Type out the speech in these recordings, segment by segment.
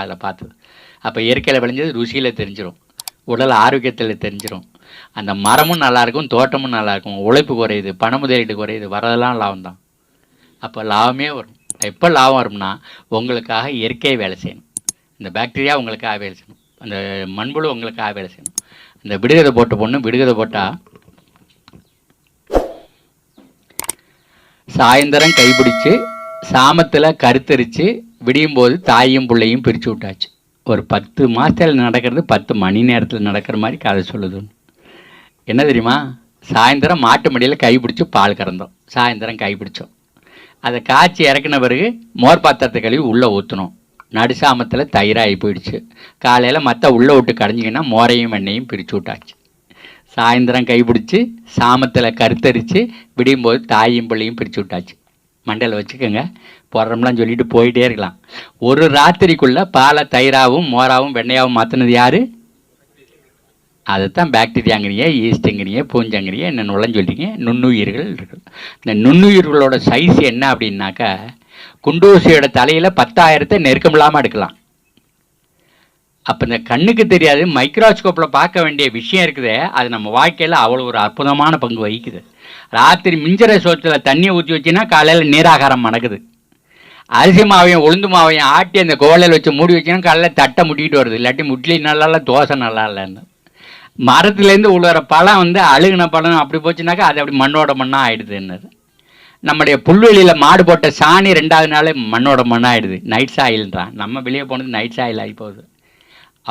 அதில் பார்த்தது. அப்போ இயற்கையில் விளைஞ்சது ருசியில் தெரிஞ்சிடும் உடல் ஆரோக்கியத்தில் தெரிஞ்சிடும் அந்த மரமும் நல்லாயிருக்கும் தோட்டமும் நல்லாயிருக்கும் உழைப்பு குறையுது பண முதலீடு குறையுது வரதெல்லாம் லாபம் தான். அப்போ லாபமே வரும். எப்போ லாபம் வரும்னா உங்களுக்காக இயற்கையை வேலை செய்யணும். இந்த பாக்டீரியா உங்களுக்காக வேலை செய்யணும். அந்த மண்புழு உங்களுக்காக வேலை செய்யணும். அந்த விடுகதை போட்ட பொண்ணு விடுகதை போட்டால் சாயந்தரம் கைப்பிடிச்சு சாமத்தில் கருத்தரித்து விடியும் போது தாயும் பிள்ளையும் பிரித்து விட்டாச்சு. ஒரு பத்து மாதத்தில் நடக்கிறது பத்து மணி நேரத்தில் நடக்கிற மாதிரி கதை சொல்லுது. என்ன தெரியுமா? சாயந்தரம் மாட்டு மடியில் கைப்பிடிச்சி பால் கறந்தோம். சாயந்தரம் கைப்பிடிச்சோம் அதை காய்ச்சி இறக்குன பிறகு மோர் பாத்திரத்தை கழுவி உள்ளே ஊற்றணும் நடுசாமத்தில் தயிராகி போயிடுச்சு. காலையில் மற்ற உள்ளே விட்டு கடைஞ்சிங்கன்னா மோரையும் எண்ணெயும் பிரித்து விட்டாச்சு. சாயந்தரம் கைப்பிடிச்சி சாமத்தில் கருத்தரித்து விடியும் போது தாயும் பிள்ளையும் பிரித்து விட்டாச்சு. மண்டையில் வச்சுக்கோங்க. போடுறோம்லாம் சொல்லிட்டு போயிட்டே இருக்கலாம். ஒரு ராத்திரிக்குள்ளே பாலை தயிராகவும் மோராவும் வெண்ணையாகவும் மாற்றினது யார்? அதைத்தான் பாக்டீரியாங்கிறீங்க ஈஸ்ட்டுங்கிறீங்க பூஞ்சங்கிறீங்க என்ன நுழைஞ்சு சொல்றீங்க? நுண்ணுயிர்கள் இருக்கு. இந்த நுண்ணுயிர்களோட சைஸ் என்ன அப்படின்னாக்கா குண்டூசியோட தலையில் பத்தாயிரத்தை நெருக்கமில்லாமல் எடுக்கலாம். அப்போ இந்த கண்ணுக்கு தெரியாது மைக்ரோஸ்கோப்பில் பார்க்க வேண்டிய விஷயம் இருக்குதே அது நம்ம வாழ்க்கையில் அவ்வளோ ஒரு அற்புதமான பங்கு வகிக்குது. ராத்திரி மிஞ்சிற சோத்தில் தண்ணியை ஊற்றி வச்சுன்னா காலையில் நீராகாரம் நடக்குது அரிசி மாவையும் உளுந்து மாவையும் ஆட்டி அந்த கோலையில் வச்சு மூடி வச்சுன்னா காலையில் தட்டை முட்டிக்கிட்டு வருது. இல்லாட்டி முட்லி நல்லா இல்லை தோசை நல்லா இல்லைன்னு. மரத்துலேருந்து உழுவுற பழம் வந்து அழுகின பழம் அப்படி போச்சுனாக்கா அது அப்படி மண்ணோட மண்ணாக ஆயிடுதுன்னு நம்முடைய புல்வெளியில் மாடு போட்ட சாணி ரெண்டாவது நாளே மண்ணோட மண்ணாகிடுது நைட் சாயில்ன்றான் நம்ம வெளியே போனது நைட் சாயில் ஆகி போகுது.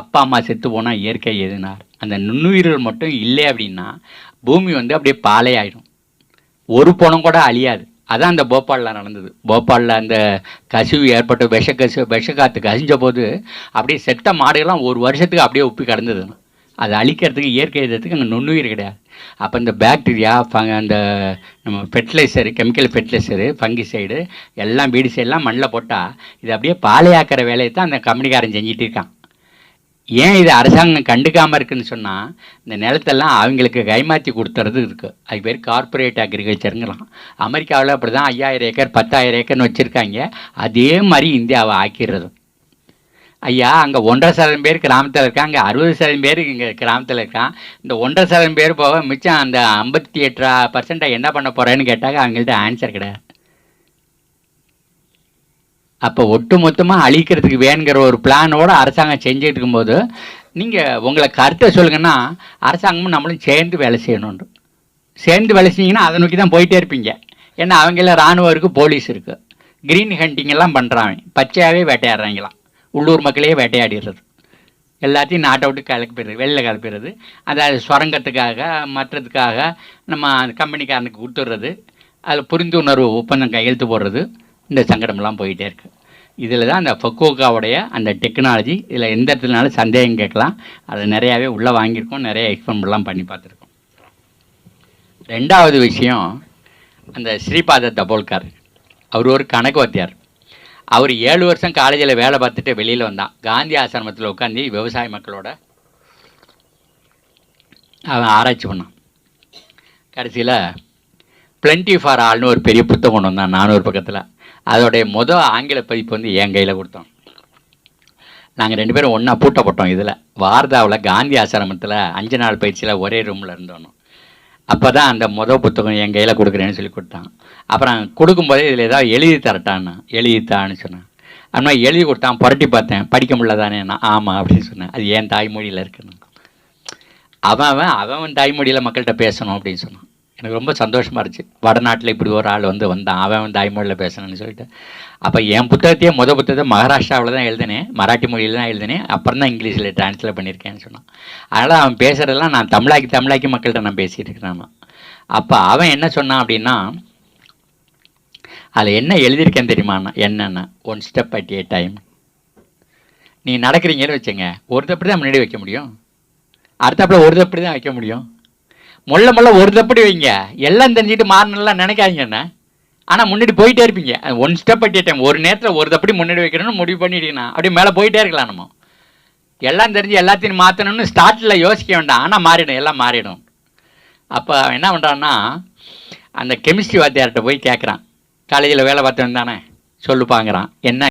அப்பா அம்மா செத்து போனால் இயற்கை எதுனார்? அந்த நுண்ணுயிர்கள் மட்டும் இல்லை அப்படின்னா பூமி வந்து அப்படியே பாலையாயிடும். ஒரு பணம் கூட அழியாது. அதான் அந்த போபாலில் நடந்தது. போபாலில் அந்த கசிவு ஏற்பட்டு விஷ கசிவு விஷக்காத்து கசிஞ்ச போது அப்படியே செத்த மாடுகள்லாம் ஒரு வருஷத்துக்கு அப்படியே உப்பி கிடந்தது. அதை அழிக்கிறதுக்கு இயற்கை எதிர்த்துக்கு அங்கே நுண்ணுயிர் கிடையாது. அப்போ இந்த பேக்டீரியா ஃபங் அந்த நம்ம ஃபெர்டிலைசரு கெமிக்கல் ஃபெர்டிலைசரு ஃபங்கிசைடு எல்லாம் வீடு சைடெல்லாம் மண்ணில் போட்டால் இது அப்படியே பாலையாக்கிற வேலையை தான் அந்த கம்பெனிக்காரன் செஞ்சிட்டு இருக்கான். ஏன் இது அரசாங்கம் கண்டுக்காமல் இருக்குன்னு சொன்னால் இந்த நிலத்தெல்லாம் அவங்களுக்கு கைமாற்றி கொடுத்துறது இருக்குது அது பேர் கார்ப்பரேட் அக்ரிகல்ச்சருங்கலாம் அமெரிக்காவில் அப்படி தான் ஐயாயிரம் ஏக்கர் பத்தாயிரம் ஏக்கர்னு வச்சுருக்காங்க. அதே மாதிரி இந்தியாவை ஆக்கிடுறது. ஐயா அங்கே ஒன்றரை சதவீதம் பேர் கிராமத்தில் இருக்காங்க அறுபது சதவீதம் பேர் இங்கே கிராமத்தில் இருக்கான். இந்த ஒன்றரை சதவீதம் பேர் போக மிச்சம் அந்த ஐம்பத்தி எட்டு பர்சண்ட்டை என்ன பண்ண போகிறேன்னு கேட்டாக்க அவங்கள்ட்ட ஆன்சர் கிடையாது. அப்போ ஒட்டு மொத்தமாக அழிக்கிறதுக்கு வேணுங்கிற ஒரு பிளானோட அரசாங்கம் செஞ்சுட்டு இருக்கும்போது நீங்கள் உங்களை கருத்தை சொல்லுங்கன்னா அரசாங்கமும் நம்மளும் சேர்ந்து வேலை செய்யணுண்டு சேர்ந்து வேலை செஞ்சீங்கன்னா அதை நோக்கி தான் போயிட்டே இருப்பீங்க. ஏன்னா அவங்கள இராணுவம் இருக்குது போலீஸ் இருக்குது க்ரீன் ஹண்டிங் எல்லாம் பண்ணுறாங்க பச்சையாகவே வேட்டையாடுறாங்களாம். உள்ளூர் மக்களையே வேட்டையாடிடுறது. எல்லாத்தையும் நாட்டை விட்டு கிளப்பிடுறது வெளில கிளப்பிடுறது அதாவது சுரங்கத்துக்காக மற்றதுக்காக நம்ம அந்த கம்பெனிக்காரனுக்கு கொடுத்துட்றது. அதில் புரிந்துணர்வு ஒப்பந்தம் கையெழுத்து போடுறது. இந்த சங்கடமெல்லாம் போயிட்டே இருக்குது இதில் தான் அந்த ஃபக்கோக்காவுடைய அந்த டெக்னாலஜி இதில் எந்த இடத்துலனாலும் சந்தேகம் கேட்கலாம். அதை நிறையாவே உள்ளே வாங்கியிருக்கோம் நிறைய எக்ஸ்பெரிமெண்ட்லாம் பண்ணி பார்த்துருக்கோம். ரெண்டாவது விஷயம் அந்த ஸ்ரீபாத தபோல்கர். அவர் ஒரு கணக்கு வாத்தியார் அவர் ஏழு வருஷம் காலேஜில் வேலை பார்த்துட்டு வெளியில் வந்தான். காந்தி ஆசிரமத்தில் உட்காந்து விவசாய மக்களோட அவன் ஆராய்ச்சி பண்ணான். கடைசியில் பிளண்டி ஃபார் ஆல்னு ஒரு பெரிய புத்தகம் கொண்டு வந்தான் நானூறு பக்கத்தில். அதோடைய மொதல் ஆங்கில பதிப்பு வந்து என் கையில் கொடுத்தோம். நாங்கள் ரெண்டு பேரும் ஒன்றா பூட்டப்பட்டோம் இதில். வார்தாவில் காந்தி ஆசிரமத்தில் அஞ்சு நாள் பயிற்சியில் ஒரே ரூமில் இருந்தோம். அப்போ தான் அந்த மொதல் புத்தகம் என் கையில் கொடுக்குறேன்னு சொல்லி கொடுத்தான். அப்புறம் கொடுக்கும்போதே இதில் ஏதாவது எழுதி தரட்டான்னு எழுதி தான்னு சொன்னேன் எழுதி கொடுத்தான் புரட்டி பார்த்தேன். படிக்க முடியலதானே? நான் ஆமாம் அப்படின்னு சொன்னேன். அது ஏன் தாய்மொழியில் இருக்குன்னு. அவன் அவன் அவன் தாய்மொழியில் மக்கள்கிட்ட பேசணும் அப்படின்னு சொன்னான். எனக்கு ரொம்ப சந்தோஷமாக இருந்துச்சு. வடநாட்டில் இப்படி ஒரு ஆள் வந்து வந்தான். அவன் தாய்மொழியில் பேசணும்னு சொல்லிட்டு. அப்போ என் புத்தகத்தையே முத புத்தகத்தை மகாராஷ்டிராவில் தான் எழுதினேன். மராட்டி மொழியில் தான் எழுதினேன். அப்புறம் தான் இங்கிலீஷில் ட்ரான்ஸ்லேட் பண்ணியிருக்கேன்னு சொன்னான். அதனால் அவன் பேசுகிறதெல்லாம் நான் தமிழாக்கி தமிழாக்கி மக்கள்கிட்ட நான் பேசிகிட்டு இருக்கிறேன் அப்போ அவன் என்ன சொன்னான் அப்படின்னா அதில் என்ன எழுதியிருக்கேன் தெரியுமா என்னென்ன one step at a time நீ நடக்கிறீங்கன்னு வச்சுங்க ஒரு தப்படி தான் முன்னாடி வைக்க முடியும். அடுத்தப்பட ஒரு தப்படி தான் வைக்க முடியும். முள்ள முள்ள ஒரு தப்படி வைங்க. எல்லாம் தெரிஞ்சுட்டு மாறணும்லாம் நினைக்காதீங்கண்ணா ஆனால் முன்னாடி போயிட்டே இருப்பீங்க. ஒன் ஸ்டெப் அட் டைம் ஒரு நேரத்தில் ஒரு தப்படி முன்னாடி வைக்கணும்னு முடிவு பண்ணிட்டீங்கன்னா அப்படியே மேலே போயிட்டே இருக்கலாம் நம்ம. எல்லாம் தெரிஞ்சு எல்லாத்தையும் மாற்றணும்னு ஸ்டார்ட்டில் யோசிக்க வேண்டாம். ஆனால் மாறிடும். எல்லாம் மாறிடும். அப்போ என்ன பண்ணுறான்னா அந்த கெமிஸ்ட்ரி வாத்தியார்கிட்ட போய் கேட்குறான் காலேஜில் வேலை பார்த்தவன் தானே. சொல்லுப்பாங்கிறான் என்ன